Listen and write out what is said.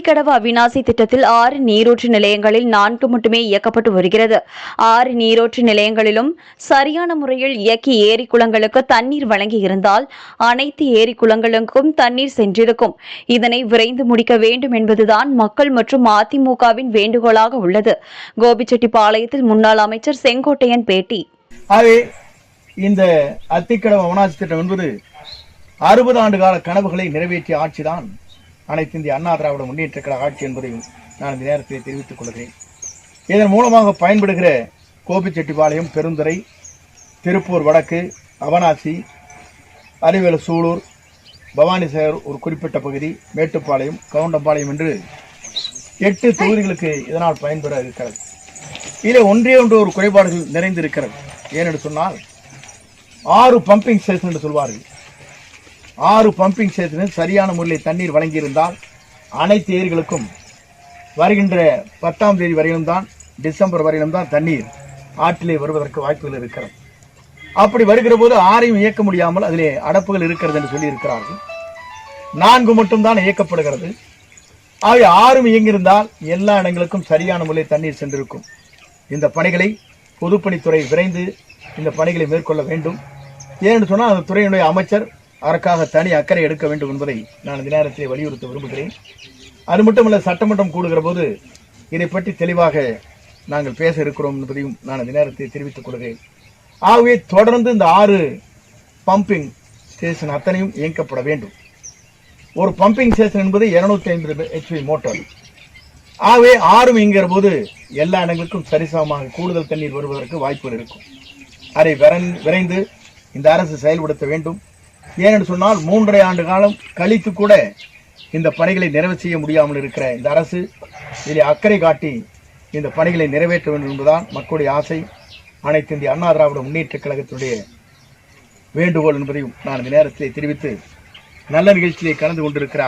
அத்திக்கடவு அவிநாசி திட்டத்தில் ஆறு நீரூற்று நிலையங்களில் நான்கு மட்டுமே இயக்கப்பட்டு வருகிறது. ஆறு நீரூற்று நிலையங்களிலும் சரியான முறையில் இயக்கி ஏரி குளங்களுக்கு தண்ணீர் வழங்கியிருந்தால் அனைத்து ஏரி குளங்களுக்கும் தண்ணீர் சென்றிருக்கும். இதனை விரைந்து முடிக்க வேண்டும் என்பதுதான் மக்கள் மற்றும் அதிமுகவின் வேண்டுகோளாக உள்ளது. கோபிச்செட்டிப்பாளையத்தில் முன்னாள் அமைச்சர் செங்கோட்டையன் பேட்டி. இந்த அத்திக்கடவு அவனாசி திட்டம் என்பது அறுபது ஆண்டு கால கனவுகளை நிறைவேற்றிய ஆட்சிதான். அனைத்து இந்திய அண்ணா திராவிட முன்னேற்ற கழக ஆட்சி என்பதையும் நான் இந்த நேரத்தில் தெரிவித்துக் கொள்கிறேன். இதன் மூலமாக பயன்படுகிற கோபிச்செட்டிப்பாளையம் பெருந்துறை திருப்பூர் வடக்கு அவனாசி அறிவேல சூலூர் பவானிசாகர் ஒரு குறிப்பிட்ட பகுதி மேட்டுப்பாளையம் கவுண்டம்பாளையம் என்று எட்டு தொகுதிகளுக்கு இதனால் பயன்பெற இருக்கிறது. இதில் ஒன்றே ஒன்று ஒரு குறைபாடுகள் நிறைந்திருக்கிறது. ஏனென்று சொன்னால் ஆறு பம்பிங் ஸ்டேஷன் என்று சொல்வார்கள். ஆறு பம்பிங் ஸ்டேஷனில் சரியான முறையில் தண்ணீர் வழங்கியிருந்தால் அனைத்து ஏரிகளுக்கும் வருகின்ற பத்தாம் தேதி வரையிலும் தான் டிசம்பர் வரையிலும் தான் தண்ணீர் ஆற்றிலே வருவதற்கு வாய்ப்புகள் இருக்கிறது. அப்படி வருகிற போது ஆறையும் இயக்க முடியாமல் அதிலே அடப்புகள் இருக்கிறது என்று சொல்லியிருக்கிறார்கள். நான்கு மட்டும்தான் இயக்கப்படுகிறது. ஆகவே ஆறும் இயங்கியிருந்தால் எல்லா இடங்களுக்கும் சரியான முறையில் தண்ணீர் சென்றிருக்கும். இந்த பணிகளை பொதுப்பணித்துறை விரைந்து இந்த பணிகளை மேற்கொள்ள வேண்டும். ஏன்னு சொன்னால் அந்த துறையினுடைய அமைச்சர் அதற்காக தனி அக்கறை எடுக்க வேண்டும் என்பதை நான் இந்த நேரத்தில் வலியுறுத்த விரும்புகிறேன். அது மட்டுமல்ல சட்டமன்றம் கூடுகிற போது இதை பற்றி தெளிவாக நாங்கள் பேச இருக்கிறோம் என்பதையும் நான் இந்த நேரத்தில் தெரிவித்துக் கொள்கிறேன். ஆகவே தொடர்ந்து இந்த ஆறு பம்பிங் ஸ்டேஷன் அத்தனையும் இயக்கப்பட வேண்டும். ஒரு பம்பிங் ஸ்டேஷன் என்பது 250 ஐம்பது ஹெச்பி மோட்டார் ஆகவே ஆறும் இயங்குகிற போது எல்லா இடங்களுக்கும் சரிசமமாக கூடுதல் தண்ணீர் வருவதற்கு வாய்ப்புகள் இருக்கும். அதை விரைந்து விரைந்து இந்த அரசு செயல்படுத்த வேண்டும். ஏனென்று சொன்னால் மூன்றரை ஆண்டு காலம் கழித்து கூட இந்த பணிகளை நிறைவு செய்ய முடியாமல் இருக்கிற இந்த அரசு இதில் அக்கறை காட்டி இந்த பணிகளை நிறைவேற்ற வேண்டும் என்பதுதான் மக்களுடைய ஆசை. அனைத்து இந்திய அண்ணா திராவிட முன்னேற்ற கழகத்தினுடைய வேண்டுகோள் என்பதையும் நான் இந்த நேரத்திலே தெரிவித்து நல்ல நிகழ்ச்சியிலே கலந்து கொண்டிருக்கிற